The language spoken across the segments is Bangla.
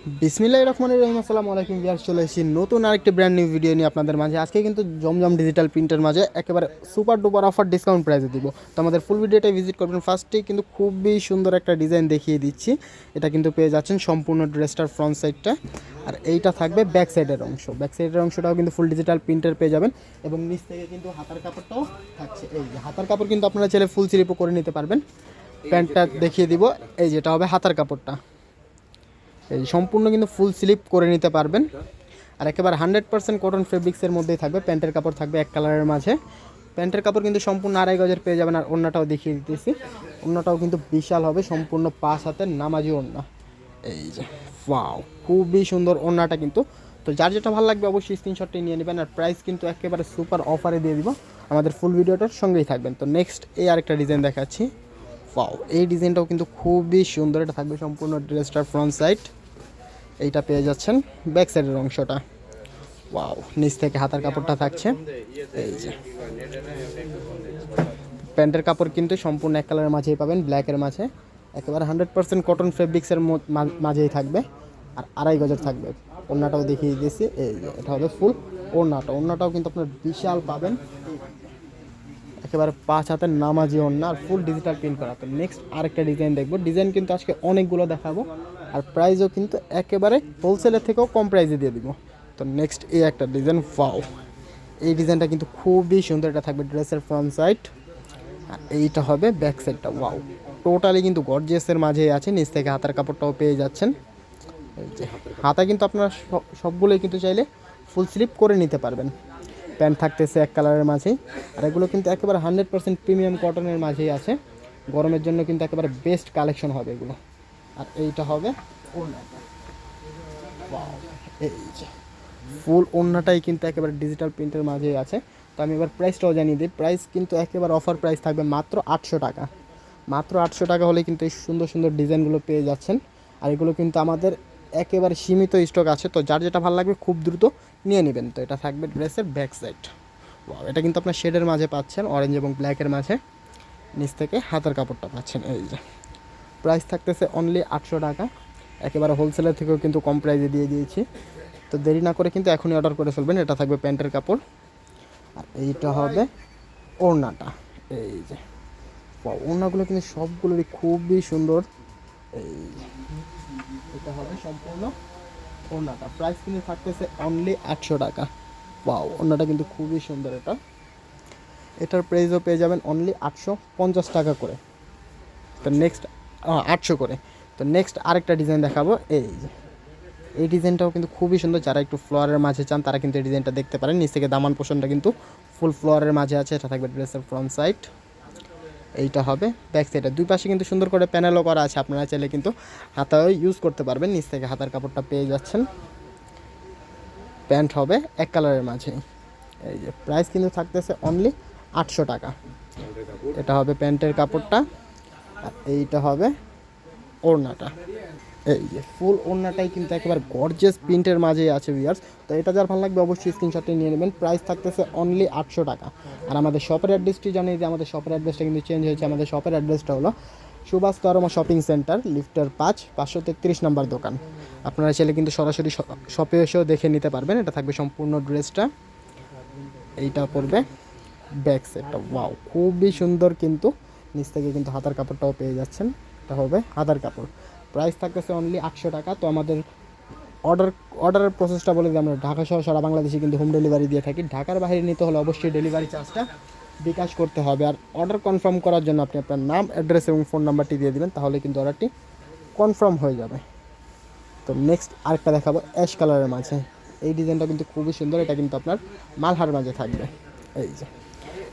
বিসমিল্লাহ রহমান রহিম, আসসালামু আলাইকুম বিয়ার চলে এসেছি নতুন আরেকটি ব্র্যান্ড নিউ ভিডিও নিয়ে আপনাদের মাঝে। আজকে কিন্তু জমজম ডিজিটাল প্রিন্টের মাঝে একেবারে সুপার ডুপার অফার ডিসকাউন্ট প্রাইসে দিব। তো আমাদের ফুল ভিডিওটাই ভিজিট করবেন। ফার্স্টেই কিন্তু খুবই সুন্দর একটা ডিজাইন দেখিয়ে দিচ্ছি। এটা কিন্তু পেয়ে যাচ্ছেন সম্পূর্ণ ড্রেসটার ফ্রন্ট সাইডটা আর এইটা থাকবে ব্যাক সাইডের অংশ। ব্যাক সাইডের অংশটাও কিন্তু ফুল ডিজিটাল প্রিন্টের পেয়ে যাবেন। এবং নিচ থেকে কিন্তু হাতার কাপড়টাও থাকছে। এই যে হাতার কাপড় কিন্তু আপনারা চাইলে ফুল স্লিপও করে নিতে পারবেন। প্যান্টটা দেখিয়ে দিব। এই যেটা হবে হাতার কাপড়টা। এই সম্পূর্ণ কিন্তু ফুল স্লিপ করে নিতে পারবেন। আর একেবারে হান্ড্রেড পার্সেন্ট কটন ফেব্রিক্সের মধ্যেই থাকবে, প্যান্টের কাপড় থাকবে এক কালারের মাঝে। প্যান্টের কাপড় কিন্তু সম্পূর্ণ আড়াই গজের পেয়ে যাবেন, আর অন্যটাও দেখিয়ে দিতেছি। অন্যটাও কিন্তু বিশাল হবে, সম্পূর্ণ পাঁচ হাতের নামাজি ওড়না। এই যে ওয়াও খুবই সুন্দর ওড়নাটা কিন্তু। তো যার যেটা ভালো লাগবে অবশ্যই স্ক্রিনশটটি নিয়ে নেবেন, আর প্রাইস কিন্তু একেবারে সুপার অফারে দিয়ে দিব। আমাদের ফুল ভিডিওটার সঙ্গেই থাকবেন। তো নেক্সট এই আরেকটা ডিজাইন দেখাচ্ছি। ওয়াও এই ডিজাইনটাও কিন্তু খুবই সুন্দর, এটা থাকবে সম্পূর্ণ ড্রেসটার ফ্রন্ট সাইড এইটা পেয়ে যাচ্ছেন ব্যাক সাইডের অংশটা। ওয়াও, নিচ থেকে হাতার কাপড়টা থাকছে। এই যে। প্যান্টের কাপড় কিন্তু সম্পূর্ণ এক কালারের মাঝেই পাবেন ব্ল্যাকের মাঝে। একেবারে হান্ড্রেড পার্সেন্ট কটন ফেব্রিক্সের মাঝেই থাকবে। আর আড়াই গজের থাকবে। ওড়নাটাও দেখিয়ে দিয়েছি। এই এটা হবে ফুল ওড়নাটা। ওড়নাটাও কিন্তু আপনার বিশাল পাবেন। একেবারে পাঁচ হাতের নামাজি ওড়না আর ফুল ডিজিটাল প্রিন্ট করা। তো নেক্সট আরেকটা ডিজাইন দেখব। ডিজাইন কিন্তু আজকে অনেকগুলো দেখাবো। আর প্রাইসও কিন্তু একেবারে হোলসেলের থেকেও কম প্রাইসে দিয়ে দিব। তো নেক্সট এই একটা ডিজাইন ফাও এই ডিজাইনটা কিন্তু খুবই সুন্দর। এটা থাকবে ড্রেসের ফ্রন্ট সাইড আর এইটা হবে ব্যাক সাইডটা ওয়াও টোটালি কিন্তু গর্জিয়াসের মাঝেই আছে। নিচ থেকে হাতার কাপড়টাও পেয়ে যাচ্ছেন। হাতা। কিন্তু আপনারা সব সবগুলোই কিন্তু চাইলে ফুল স্লিপ করে নিতে পারবেন। প্যান্ট থাকতেছে এক কালারের মাঝেই। আর এগুলো কিন্তু একেবারে হান্ড্রেড পার্সেন্ট প্রিমিয়াম কটনের মাঝেই আছে। গরমের জন্য কিন্তু একেবারে বেস্ট কালেকশন হবে এগুলো। আর এইটা হবে এই যে, ফুল ওড়নাটাই কিন্তু একেবারে ডিজিটাল প্রিন্টের মাঝেই আছে। তো আমি এবার প্রাইসটাও জানিয়ে দিই। প্রাইস কিন্তু একেবারে অফার প্রাইস থাকবে মাত্র আটশো টাকা। মাত্র আটশো টাকা হলে কিন্তু এই সুন্দর সুন্দর ডিজাইনগুলো পেয়ে যাচ্ছেন। আর এগুলো কিন্তু আমাদের একেবারে সীমিত স্টক আছে। তো যার যেটা ভালো লাগবে খুব দ্রুত নিয়ে নেবেন। তো এটা থাকবে ড্রেসের ব্যাক সাইড। এটা কিন্তু আপনার শেডের মাঝে পাচ্ছেন অরেঞ্জ এবং ব্ল্যাকের মাঝে। নিচ থেকে হাতের কাপড়টা পাচ্ছেন, এই যে। প্রাইস থাকতেছে অনলি আটশো টাকা। একেবারে হোলসেলের থেকেও কিন্তু কম প্রাইসে দিয়ে দিয়েছি। তো দেরি না করে কিন্তু এখনই অর্ডার করে ফেলবেন, এটা থাকবে প্যান্টের কাপড়। আর এইটা হবে ওড়নাটা, এই যে। ওড়নাগুলো কিন্তু সবগুলোরই খুবই সুন্দর। এই এটা হবে সম্পূর্ণ ওড়নাটা প্রাইস কিন্তু থাকতেছে অনলি আটশো টাকা। পাও ওড়নাটা কিন্তু খুবই সুন্দর এটা। এটার প্রাইসও পেয়ে যাবেন অনলি আটশো পঞ্চাশ টাকা করে। তো নেক্সট আটশো করে। তো নেক্সট আরেকটা ডিজাইন দেখাবো। এই যে এই ডিজাইনটাও কিন্তু খুবই সুন্দর। যারা একটু ফ্লোয়ারের মাঝে চান তারা কিন্তু এই ডিজাইনটা দেখতে পারেন। নিচ থেকে দামান পোষণটা কিন্তু ফুল ফ্লোয়ারের মাঝে আছে। এটা থাকবে ড্রেসের ফ্রন্ট সাইড এইটা হবে ব্যাক সাইডে দুই পাশে কিন্তু সুন্দর করে প্যানেলও করা আছে, আপনারা চাইলে কিন্তু হাতাও ইউজ করতে পারবেন। নিচ থেকে হাতার কাপড়টা পেয়ে যাচ্ছেন। প্যান্ট হবে এক কালারের মাঝে এই যে প্রাইস কিন্তু থাকতেছে অনলি আটশো টাকা। এটা হবে প্যান্টের কাপড়টা। আর এইটা হবে ওড়নাটা। এই ফুল ওড়নাটাই কিন্তু একেবারে গর্জিয়াস প্রিন্টের মাঝেই আছে ভিয়ার্স তো এটা যার ভালো লাগবে অবশ্যই স্ক্রিনশটে নিয়ে নেবেন। প্রাইস থাকতেছে অনলি আটশো টাকা। আর আমাদের শপের অ্যাড্রেসটি জানিয়ে দিই, আমাদের শপের অ্যাড্রেসটা কিন্তু চেঞ্জ হয়েছে। আমাদের শপের অ্যাড্রেসটা হলো সুভাষ তরমা শপিং সেন্টার লিফটার পাঁচ, পাঁচশো তেত্রিশ নম্বর দোকান। আপনারা চাইলে কিন্তু সরাসরি শপে এসেও দেখে নিতে পারবেন। এটা থাকবে সম্পূর্ণ ড্রেসটা। এইটা পড়বে ব্যাক সেটটা ওয়াও খুবই সুন্দর কিন্তু। নিচ থেকে কিন্তু হাতার কাপড়টাও পেয়ে যাচ্ছেন। এটা হবে হাতার কাপড়। প্রাইস থাকতেছে অনলি আটশো টাকা। তো আমাদের অর্ডার অর্ডারের প্রসেসটা বলে দিই আমরা। ঢাকা সহ সারা বাংলাদেশে কিন্তু হোম ডেলিভারি দিয়ে থাকি। ঢাকার বাইরে নিতে হলে অবশ্যই ডেলিভারি চার্জটা বিকাশ করতে হবে। আর অর্ডার কনফার্ম করার জন্য আপনি আপনার নাম অ্যাড্রেস এবং ফোন নাম্বারটি দিয়ে দিবেন, তাহলে কিন্তু অর্ডারটি কনফার্ম হয়ে যাবে। তো নেক্সট আরেকটা দেখাবো অ্যাশ কালারের মাঝে। এই ডিজাইনটা কিন্তু খুবই সুন্দর। এটা কিন্তু আপনার মালহার মাঝে থাকবে। এই যে,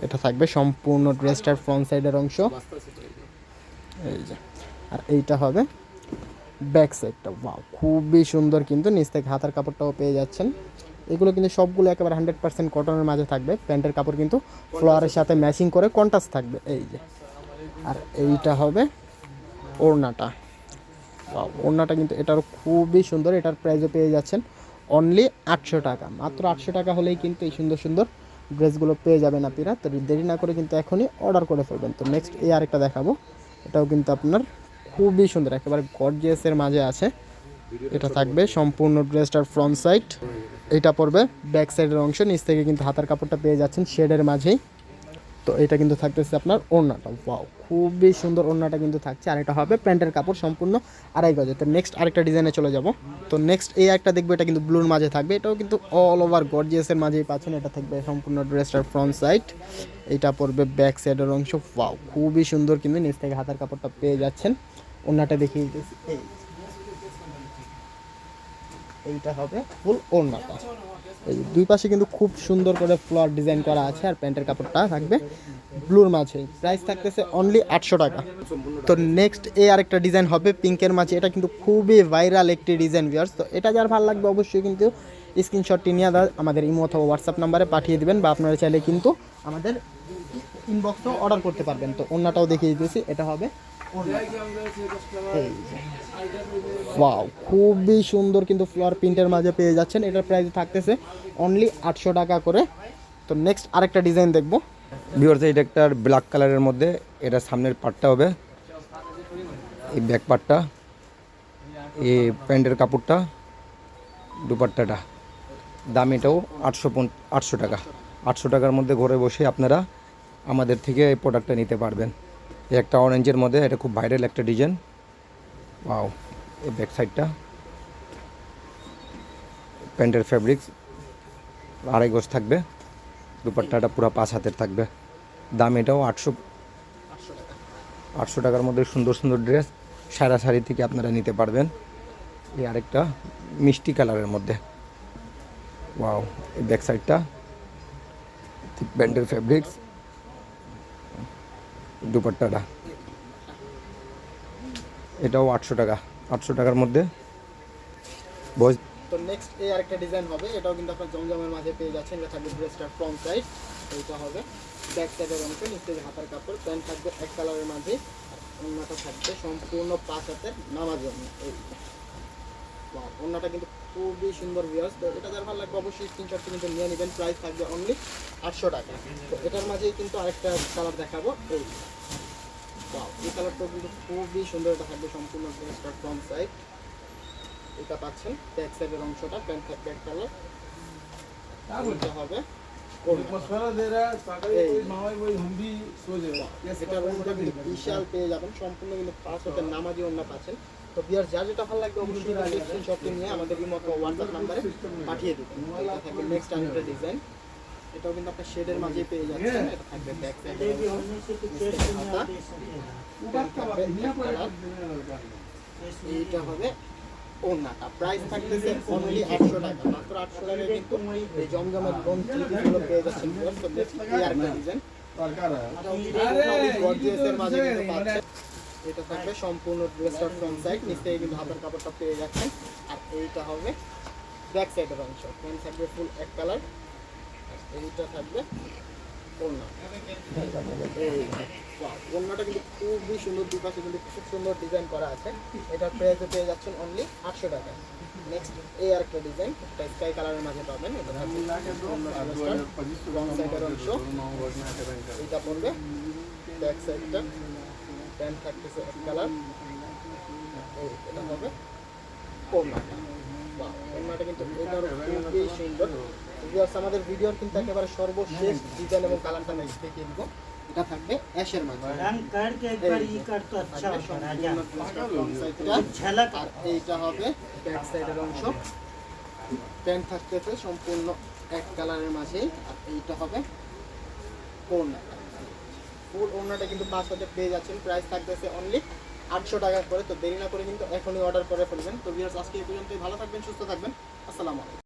এটা থাকবে সম্পূর্ণ ড্রেসটার ফ্রন্ট সাইডের অংশ। এই যে, আর এইটা হবে ব্যাক সাইডটা ওয়াও খুবই সুন্দর কিন্তু নিচ থেকে হাতার কাপড়টাও পেয়ে যাচ্ছেন। এগুলো কিন্তু সবগুলো একেবারে হান্ড্রেড পার্সেন্ট কটনের মাঝে থাকবে। প্যান্টের কাপড় কিন্তু ফ্লোয়ারের সাথে ম্যাচিং করে কন্ট্রাস্ট থাকবে। এই যে, আর এইটা হবে ওড়নাটা। ওড়নাটা কিন্তু এটারও খুবই সুন্দর, এটার প্রাইসও পেয়ে যাচ্ছেন অনলি আটশো টাকা। মাত্র আটশো টাকা হলেই কিন্তু এই সুন্দর সুন্দর ড্রেসগুলো পেয়ে যাবেন আপনারা। তো দেরি না করে কিন্তু এখনই অর্ডার করে ফেলবেন। তো নেক্সট এই আরেকটা দেখাবো। এটাও কিন্তু আপনার খুবই সুন্দর, একেবারে গর্জিয়াসের মাঝে আছে। এটা থাকবে সম্পূর্ণ ড্রেসটার ফ্রন্ট সাইড এটা পড়বে ব্যাক সাইডের অংশ, নিচ থেকে কিন্তু হাতার কাপড়টা পেয়ে যাচ্ছেন শেডের মাঝেই। তো এটা কিন্তু থাকতেছে আপনার ওড়নাটা। ওয়াও খুবই সুন্দর ওড়নাটা কিন্তু থাকছে। আর এটা হবে প্যান্টের কাপড় সম্পূর্ণ আড়াই গজে। তো নেক্সট আরেকটা ডিজাইনে চলে যাব। তো নেক্সট এই একটা দেখবে, এটা কিন্তু ব্লুর মাঝে থাকবে। এটাও কিন্তু অল ওভার গর্জিয়াসের মাঝেই পাচ্ছেন। এটা থাকবে সম্পূর্ণ ড্রেসটার ফ্রন্ট সাইড এটা পড়বে ব্যাক সাইডের অংশ। ওয়াও খুবই সুন্দর কিন্তু নিচ থেকে হাতার কাপড়টা পেয়ে যাচ্ছেন। ওড়নাটা দেখিয়ে দিতেছি। এই। এইটা হবে ফুল ওড়নাটা এই দুই পাশে কিন্তু খুব সুন্দর করে ফ্লোয়ার ডিজাইন করা আছে আর প্যান্টের কাপড়টা থাকবে ব্লুর মাঝে। প্রাইস থাকতেছে অনলি আটশো টাকা। তো নেক্সট এ আরেকটা ডিজাইন হবে পিঙ্কের মাঝে। এটা কিন্তু খুবই ভাইরাল একটি ডিজাইন ভিউয়ার্স তো এটা যার ভালো লাগবে অবশ্যই কিন্তু স্ক্রিনশটটি নিয়ে আমাদের ইমো অথবা হোয়াটসঅ্যাপ নাম্বারে পাঠিয়ে দিবেন বা আপনারা চাইলে কিন্তু আমাদের ইনবক্সও অর্ডার করতে পারবেন। তো অন্যটাও দেখিয়ে দিতেছি। এটা হবে। ওয়াও খুবই সুন্দর কিন্তু ফ্লোয়ার প্রিন্টের মাঝে পেয়ে যাচ্ছেন। এটার প্রাইস থাকতেছে অনলি আটশো টাকা করে। তো নেক্সট আরেকটা ডিজাইন দেখব। ভিউয়ার্স এটা একটা ব্ল্যাক কালারের মধ্যে এটা সামনের পার্টটা হবে। এই ব্যাক পার্টটা এই প্যান্টের কাপড়টা, দুপাট্টাটা। দাম এটাও আটশো আটশো টাকা। আটশো টাকার মধ্যে ঘরে বসে আপনারা আমাদের থেকে এই প্রোডাক্টটা নিতে পারবেন। একটা অরেঞ্জের মধ্যে, এটা খুব ভাইরাল একটা ডিজাইন ওয়াও এই ব্যাক সাইডটা প্যান্টের ফ্যাব্রিক্স আড়াই গজ থাকবে। দুপাট্টাটা পুরো পাঁচ হাতের থাকবে। দাম এটাও আটশো আটশো টাকার মধ্যে সুন্দর সুন্দর ড্রেস সারা শাড়ি থেকে আপনারা নিতে পারবেন। এই আরেকটা মিষ্টি কালারের মধ্যে। ওয়াও এই ব্যাক সাইডটা প্যান্টের ফ্যাব্রিক্স দুপাট্টাটা। এটাও আটশো টাকা। আটশো টাকার মধ্যে। বয়স তো নেক্সট এই আরেকটা ডিজাইন হবে। এটাও কিন্তু আপনার জমজমের মাঝে পেয়ে যাচ্ছেন। এটা থাকবে ড্রেসটার ফ্রন্ট সাইড এইটা হবে। ব্যাক সাইডের অংশ, নিচে হাতার কাপড় প্যান্ট থাকবে এক কালারের মাঝে। মাথা থাকবে সম্পূর্ণ পাঁচ হাতের জন্য এই অন্যটা কিন্তু খুবই সুন্দর ভিউস তো এটা যার ভালো লাগবে অবশ্যই স্ক্রিনশটটা কিন্তু নিয়ে নেবেন। প্রাইস থাকবে অনলি আটশো টাকা। তো এটার মাঝেই কিন্তু আরেকটা কালার দেখাবো। এই এই কালারটাও কিন্তু খুবই সুন্দর। এটা থাকবে সম্পূর্ণ ড্রেসটা ফ্রন্ট সাইড এটা পাচ্ছেন ব্যাক সাইডের অংশটা প্যান্ট থাকবে এক কালার হবে বিশাল পেয়ে যাবেন। সম্পূর্ণ কিন্তু পাঁচ হতে নামাজি অন্য পাচ্ছেন। তো বিয়ার যার যেটা ভালো লাগবে অবশ্যই স্ক্রিনশটটি নিয়ে আমাদের অথবা হোয়াটসঅ্যাপ নাম্বারে পাঠিয়ে দেবেন থাকবে নেক্সট আরেকটা ডিজাইন এটাও কিন্তু আপনার শেডের মাঝে পেয়ে যাচ্ছেন। এটা থাকবে ব্যাক কালার এইটা হবে ওড়নাটা। প্রাইস থাকতেছে অনলি আটশো টাকা। মাত্র আটশো টাকায় কিন্তু এই জমজমের লোনগুলো পেয়ে যাচ্ছেন। তো নেক্সট এই ডিজাইন গর্জিয়াসের মাঝে কিন্তু পাচ্ছেন। এটা থাকবে সম্পূর্ণ ড্রেসটার ফ্রন্ট সাইড নিচ কিন্তু হাতের কাপড়টা পেয়ে যাচ্ছেন। আর এইটা হবে ব্যাক সাইডের অংশ। প্যান্ট থাকবে ফুল এক কালার আর এইটা থাকবে ওড়না। ওড়নাটা কিন্তু খুবই সুন্দর, দুপাশে কিন্তু খুব সুন্দর ডিজাইন করা আছে। এটার প্রাইসে পেয়ে যাচ্ছেন অনলি আটশো টাকা। নেক্সট এই আরেকটা ডিজাইন এটা স্কাই কালারের মাঝে পাবেন। এটা রং সাইডের অংশ। এইটা পড়বে ব্যাক সাইডটা প্যান্ট থাকতেছে এক কালার। এটা হবে কিন্তু সুন্দর। আমাদের ভিডিওর কিন্তু একেবারে এবং কালারটা এটা থাকবে অ্যাশের মাঝে। আচ্ছা এইটা হবে ব্যাক সাইডের অংশ। প্যান্ট থাকতেছে সম্পূর্ণ এক কালারের মাঝে। আর এইটা হবে কোর্নাটা ফুল ওড়নাটা কিন্তু পাঁচ হাজার পেয়ে যাচ্ছেন। প্রাইস থাকতেছে অনলি আটশো টাকা করে। তো দেরি না করে কিন্তু এখনই অর্ডার করে ফেলবেন। তো ভিউয়ার্স আজকে এই পর্যন্তই। ভালো থাকবেন, সুস্থ থাকবেন। আসসালামু আলাইকুম।